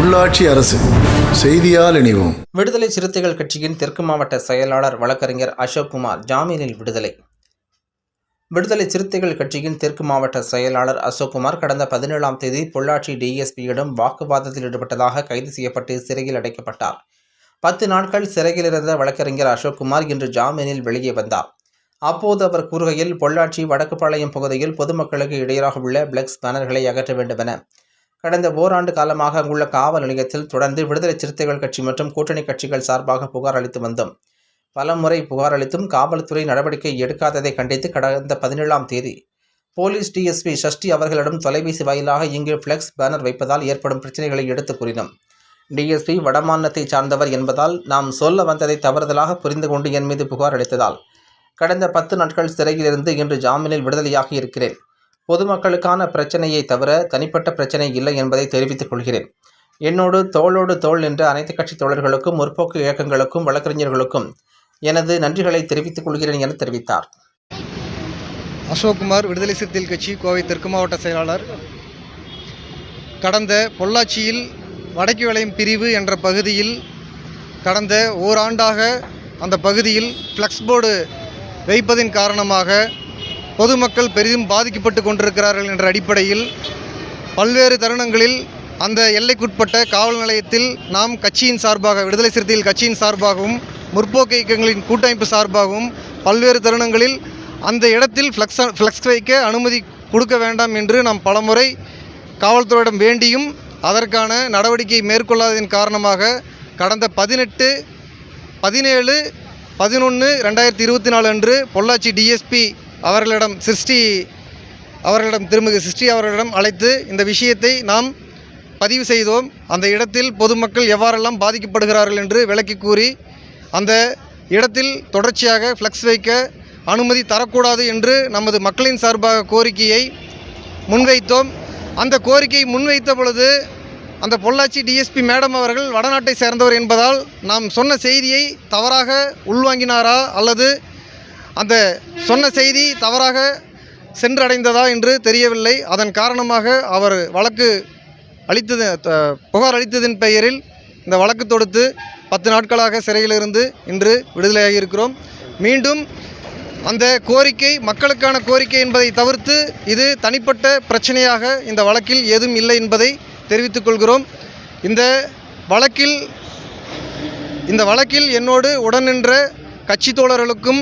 உள்ளாட்சி அரசு. செய்தியால் இணைவோம். விடுதலை சிறுத்தைகள் கட்சியின் தெற்கு மாவட்ட செயலாளர் வழக்கறிஞர் அசோக் குமார் ஜாமீனில் விடுதலை. விடுதலை சிறுத்தைகள் கட்சியின் தெற்கு மாவட்ட செயலாளர் அசோக்குமார் கடந்த பதினேழாம் தேதி பொள்ளாச்சி டிஎஸ்பியிடம் வாக்குவாதத்தில் ஈடுபட்டதாக கைது செய்யப்பட்டு சிறையில் அடைக்கப்பட்டார். பத்து நாட்கள் சிறையில் இருந்த வழக்கறிஞர் அசோக்குமார் இன்று ஜாமீனில் வெளியே வந்தார். அப்போது அவர் கூறுகையில் பொள்ளாச்சி வடக்குப்பாளையம் பகுதியில் பொதுமக்களுக்கு இடையராக உள்ள பிளக்ஸ் பேனர்களை அகற்ற வேண்டுமென கடந்த ஓராண்டு காலமாக அங்குள்ள காவல் நிலையத்தில் தொடர்ந்து விடுதலை சிறுத்தைகள் கட்சி மற்றும் கூட்டணி கட்சிகள் சார்பாக புகார் அளித்து வந்தோம். பலமுறை புகார் அளித்தும் காவல்துறை நடவடிக்கை எடுக்காததை கண்டித்து கடந்த பதினேழாம் தேதி போலீஸ் டிஎஸ்பி சஷ்டி அவர்களிடம் தொலைபேசி வாயிலாக இங்கு ஃப்ளெக்ஸ் பேனர் வைப்பதால் ஏற்படும் பிரச்சனைகளை எடுத்து கூறினோம். டிஎஸ்பி வடமாநிலத்தை சார்ந்தவர் என்பதால் நாம் சொல்ல வந்ததை தவறுதலாக புரிந்து கொண்டு என் மீது புகார் அளித்ததால் கடந்த பத்து நாட்கள் சிறையிலிருந்து இன்று ஜாமீனில் விடுதலையாகி இருக்கிறேன். பொதுமக்களுக்கான பிரச்சனையை தவிர தனிப்பட்ட பிரச்சனை இல்லை என்பதை தெரிவித்துக் கொள்கிறேன். என்னோடு தோளோடு தோள் நின்ற அனைத்து கட்சி தோழர்களுக்கும் முற்போக்கு இயக்கங்களுக்கும் வழக்கறிஞர்களுக்கும் எனது நன்றிகளை தெரிவித்துக் கொள்கிறேன் என தெரிவித்தார். அசோக்குமார் விடுதலை சிறுத்தைகள் கட்சி கோவை தெற்கு மாவட்ட செயலாளர். கடந்த பொள்ளாச்சியில் வடக்கு வளையம் பிரிவு என்ற பகுதியில் கடந்த ஓராண்டாக அந்த பகுதியில் ஃப்ளெக்ஸ் போர்டு வைப்பதின் காரணமாக பொதுமக்கள் பெரிதும் பாதிக்கப்பட்டு கொண்டிருக்கிறார்கள் என்ற அடிப்படையில் பல்வேறு தருணங்களில் அந்த எல்லைக்குட்பட்ட காவல் நிலையத்தில் நாம் கட்சியின் சார்பாக விடுதலை சிறுத்தைகள் கட்சியின் சார்பாகவும் முற்போக்கு இயக்கங்களின் கூட்டமைப்பு சார்பாகவும் பல்வேறு தருணங்களில் அந்த இடத்தில் ஃப்ளக்ஸ் ஃப்ளெக்ஸ் வைக்க அனுமதி கொடுக்க வேண்டாம் என்று நாம் பலமுறை காவல்துறையிடம் வேண்டியும் அதற்கான நடவடிக்கை மேற்கொள்ளாததின் காரணமாக கடந்த பதினெட்டு பதினேழு பதினொன்று ரெண்டாயிரத்தி இருபத்தி நாலு அன்று பொள்ளாச்சி டிஎஸ்பி அவர்களிடம் சிருஷ்டி அவர்களிடம் திருமிகு சிருஷ்டி அவர்களிடம் அழைத்து இந்த விஷயத்தை நாம் பதிவு செய்தோம். அந்த இடத்தில் பொதுமக்கள் எவ்வாறெல்லாம் பாதிக்கப்படுகிறார்கள் என்று விளக்கி கூறி அந்த இடத்தில் தொடர்ச்சியாக ஃப்ளெக்ஸ் வைக்க அனுமதி தரக்கூடாது என்று நமது மக்களின் சார்பாக கோரிக்கையை முன்வைத்தோம். அந்த கோரிக்கையை முன்வைத்த பொழுது அந்த பொள்ளாச்சி டிஎஸ்பி மேடம் அவர்கள் வடநாட்டை சேர்ந்தவர் என்பதால் நாம் சொன்ன செய்தியை தவறாக உள்வாங்கினாரா அல்லது அந்த சொன்ன செய்தி தவறாக சென்றடைந்ததா என்று தெரியவில்லை. அதன் காரணமாக அவர் வழக்கு அளித்தது புகார் அளித்ததின் பெயரில் இந்த வழக்கு தொடுத்து பத்து நாட்களாக சிறையிலிருந்து இன்று விடுதலையாகி இருக்கிறோம் மீண்டும் அந்த கோரிக்கை மக்களுக்கான கோரிக்கை என்பதை தவிர்த்து இது தனிப்பட்ட பிரச்சனையாக இந்த வழக்கில் ஏதும் இல்லை என்பதை தெரிவித்துக் கொள்கிறோம். இந்த வழக்கில் இந்த வழக்கில் என்னோடு உடன் நின்ற கட்சி தோழர்களுக்கும்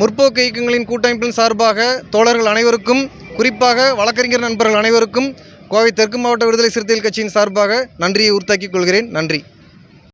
முற்போக்கு இயக்கங்களின் கூட்டமைப்பின் சார்பாக தோழர்கள் அனைவருக்கும் குறிப்பாக வழக்கறிஞர் நண்பர்கள் அனைவருக்கும் கோவை தெற்கு மாவட்ட விடுதலை சிறுத்தைகள் கட்சியின் சார்பாக நன்றியை உறுத்தாக்கிக் கொள்கிறேன். நன்றி.